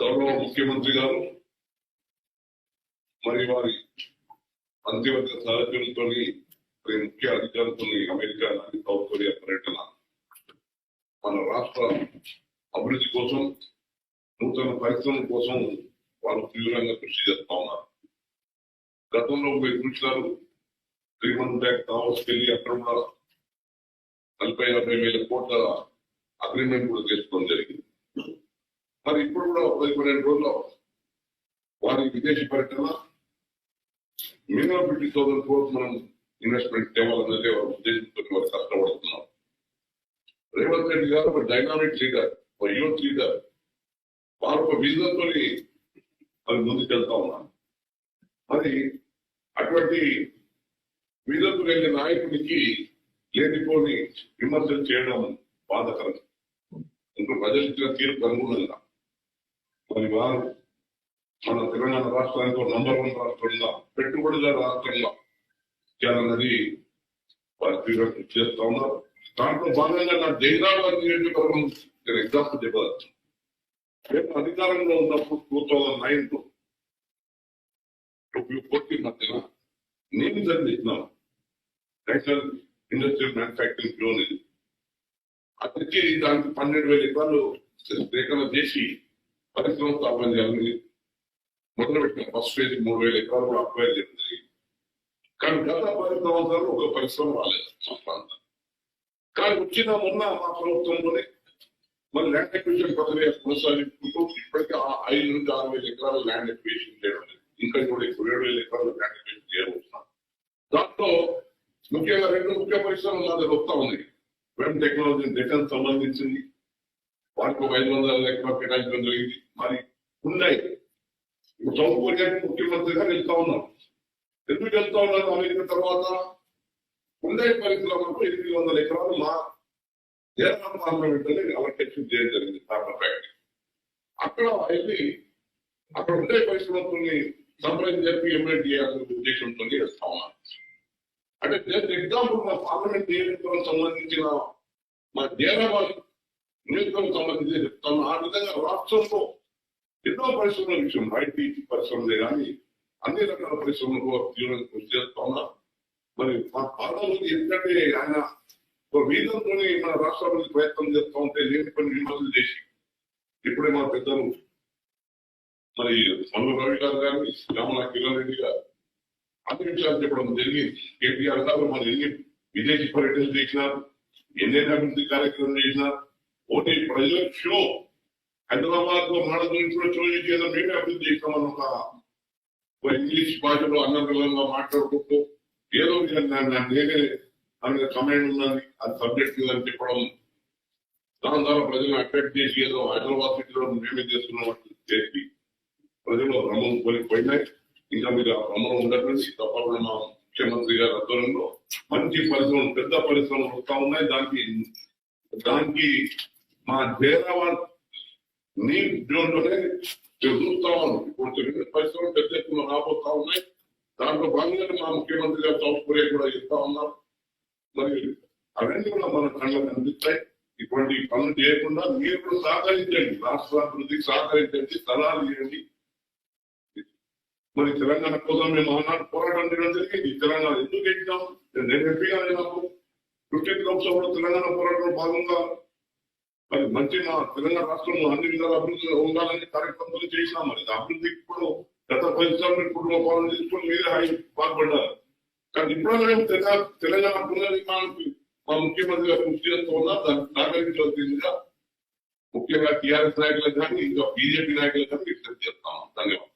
గౌరవ ముఖ్యమంత్రి గారు మరి వారి మంత్రివర్గ సహచరులతో మరి ముఖ్య అధికారులతో అమెరికా లాంటి సౌత్ కొరియా పర్యటన మన రాష్ట్ర అభివృద్ధి కోసం నూతన పరిశ్రమల కోసం వారు తీవ్రంగా కృషి చేస్తా ఉన్నారు. గతంలో మీరు చూసినారు త్రీ మంత్ బ్యాక్ దావోస్కి వెళ్ళి అక్కడ కూడా నలభై యాభై వేల కోట్ల అగ్రిమెంట్ కూడా చేసుకోవడం జరిగింది. మరి ఇప్పుడు కూడా ఒక పది పన్నెండు రోజుల్లో వారి విదేశీ పర్యటన మినిమం ఫిఫ్టీ థౌసండ్ క్రోర్స్ మనం ఇన్వెస్ట్మెంట్ తేవాలన్నదే వారి ఉద్దేశంతో వారు కష్టపడుతున్నాం రేవంత్ రెడ్డి గారు ఒక డైనామిక్ లీడర్ ఒక యూత్ లీడర్ వారు ఒక విజన్ తోని అది ముందుకెళ్తా ఉన్నారు. మరి అటువంటి విజన్ వెళ్ళే నాయకుడికి లేనిపోని విమర్శలు చేయడం బాధకరం. ఇంకా ప్రజలు ఇచ్చిన తీర్పు అనుగుణంగా. మరి మన తెలంగాణ రాష్ట్రానికి ఒక నంబర్ వన్ రాష్ట్రంగా పెట్టుబడిదారు రాష్ట్రంగా చేయాలన్నది వారి తీవ్ర చేస్తా ఉన్నారు. దాంట్లో భాగంగా నా జైరాబాద్ నియోజకవర్గం నేను ఎగ్జాంపుల్ చెప్పవచ్చు రేపు అధికారంలో ఉన్నప్పుడు two thousand nine to two fourteen మధ్యన నేను చదివిస్తున్నాను నేషనల్ ఇండస్ట్రియల్ మ్యానుఫ్యాక్చరింగ్ జోన్ ఇది. అతనికి దానికి పన్నెండు వేల ఎకరాలు సేకరణ చేసి పరిశ్రమ స్థాపన చేయాలని మొదలు పెట్టిన ఫస్ట్ ఫేజ్ మూడు వేల ఎకరాలు కూడా అక్వైర్ చేయడం జరిగింది. కానీ గత పది సంవత్సరాలు ఒక పరిశ్రమ రాలేదు మా ప్రాంతం. కానీ వచ్చిన మొన్న మా ప్రభుత్వంలోనే మన ల్యాండ్ ఎక్విషన్ ప్రక్రియ కొనసాగించుకుంటూ ఇప్పటికీ ఆ ఐదు నుంచి ఆరు వేల ఎకరాలు ల్యాండ్ ఎక్విషన్ చేయడం ఇంకా కూడా ఇప్పుడు ఏడు వేల ఎకరాలు ల్యాండ్ ఎక్విషన్ చేయబోతున్నాం. దాంట్లో ముఖ్యంగా రెండు ముఖ్య పరిశ్రమలు నా దగ్గర వస్తా ఉంది వెబ్ టెక్నాలజీ డిఫెన్స్ సంబంధించింది. వాటికి ఒక ఐదు వందల ఎకరాలు కేటాయించడం జరిగింది మరి ఉన్నాయి. ఇప్పుడు సౌత్ కొరియాకి ముఖ్యమంత్రిగా వెళ్తా ఉన్నారు. ఎందుకు వెళ్తా ఉన్నారు? అమెరికా తర్వాత ఉండే పరిశ్రమకు ఎనిమిది వందల ఎకరాలు మా కేరళ పార్లమెంట్ అని చేయడం జరిగింది పార్లమెంట్ ఫ్యాక్టరీ అక్కడ వెళ్ళి అక్కడ ఉండే పరిశ్రమని సంప్రదించి చెప్పి ఎంఎడ్ చేయాలనే ఉద్దేశంతో చేస్తా ఉన్నారు. అంటే జస్ట్ ఎగ్జాంపుల్ మా పార్లమెంట్ నియోజకవర్గం సంబంధించిన మా జైరాబాద్ నియోజకవర్గం సంబంధించి చెప్తాను. ఆ విధంగా రాష్ట్రంలో ఎన్నో పరిశ్రమల విషయం ఐటీ పరిశ్రమలే కానీ అన్ని రకాల పరిశ్రమలకు తీవ్రంగా కృషి చేస్తా ఉన్నారు. మరి మా పార్లమెంట్ ఎందుకంటే ఆయన ఒక మన రాష్ట్రాభివృద్ధి ప్రయత్నం చేస్తా ఉంటే లేని పని విమర్శలు చేసి ఇప్పుడే మా పెద్దలు మరి మల్లు రవి గారు కానీ రామల కిరణ్ రెడ్డి గారు అన్ని విషయాలు చెప్పడం జరిగింది. కేటీఆర్ గారు మరి ఎన్ని విదేశీ పర్యటనలు చేసినారు ఎన్ని అభివృద్ధి కార్యక్రమం చేసినారు ఓటీ ప్రజలకు షో హైదరాబాద్లో మన గురించి కూడా షో మేమే అభివృద్ధి చేస్తామని ఒక ఇంగ్లీష్ భాషలో అన్నపిల్లంగా మాట్లాడుకుంటూ ఏదో విధంగా నేనే అనే కమాండ్ ఉన్నది అది సబ్జెక్ట్ అని చెప్పడం. దాని ద్వారా ప్రజలను అట్రాక్ట్ చేసి ఏదో హైదరాబాద్ సిటీలో మేమే చేస్తున్నట్టు చేసి ప్రజలు భ్రమం కోల్పోయినాయి. ఇంకా మీరు ఆ భ్రమం ఉండటండి తప్పకుండా మా ముఖ్యమంత్రి గారి ఆధ్వర్యంలో మంచి పరిశ్రమలు పెద్ద పరిశ్రమలు వస్తా ఉన్నాయి. దానికి దానికి మా జైరాబాద్ నీ జోన్ చూస్తా ఉన్నాం ఇప్పుడు చిన్న పరిశ్రమలు పెద్ద ఎత్తున రాబోతా ఉన్నాయి. దాంట్లో భాగంగా మా ముఖ్యమంత్రి గారు సౌత్ కొరియా కూడా ఇస్తా ఉన్నారు. మరి అవన్నీ కూడా మన కళ్ళకు అందిస్తాయి. ఇటువంటి పనులు చేయకుండా మీరు కూడా సహకరించండి. రాష్ట్ర అభివృద్ధికి సహకరించండి స్థలాలు ఇవ్వండి. మరి తెలంగాణ కోసం మేము ఆనాడు పోరాటం చేయడం జరిగింది. తెలంగాణ ఎందుకు ఎక్కాం నేను ఎంపీగా నాకు ఫిఫ్టీన్త్ లోక్సభలో తెలంగాణ పోరాటంలో భాగంగా మరి మంచి మా తెలంగాణ రాష్ట్రంలో అన్ని విధాల అభివృద్ధి ఉండాలని కార్యక్రమాలు చేసినాం మరి అభివృద్ధికి ఇప్పుడు గత పది సంవత్సరాలు కుటుంబ పాలన తీసుకొని మీరే హై పాల్పడ్డారు కానీ ఇప్పుడు మేము తెలంగాణ పునర్నిర్మాణానికి మా ముఖ్యమంత్రి గారు కృషి చేస్తూ ఉన్నారు దాన్ని సహకరించవలసిందిగా ముఖ్యంగా టీఆర్ఎస్ నాయకులకు కానీ ఇంకా బీజేపీ నాయకులకు కానీ విజ్ఞప్తి చేస్తాము ధన్యవాదాలు.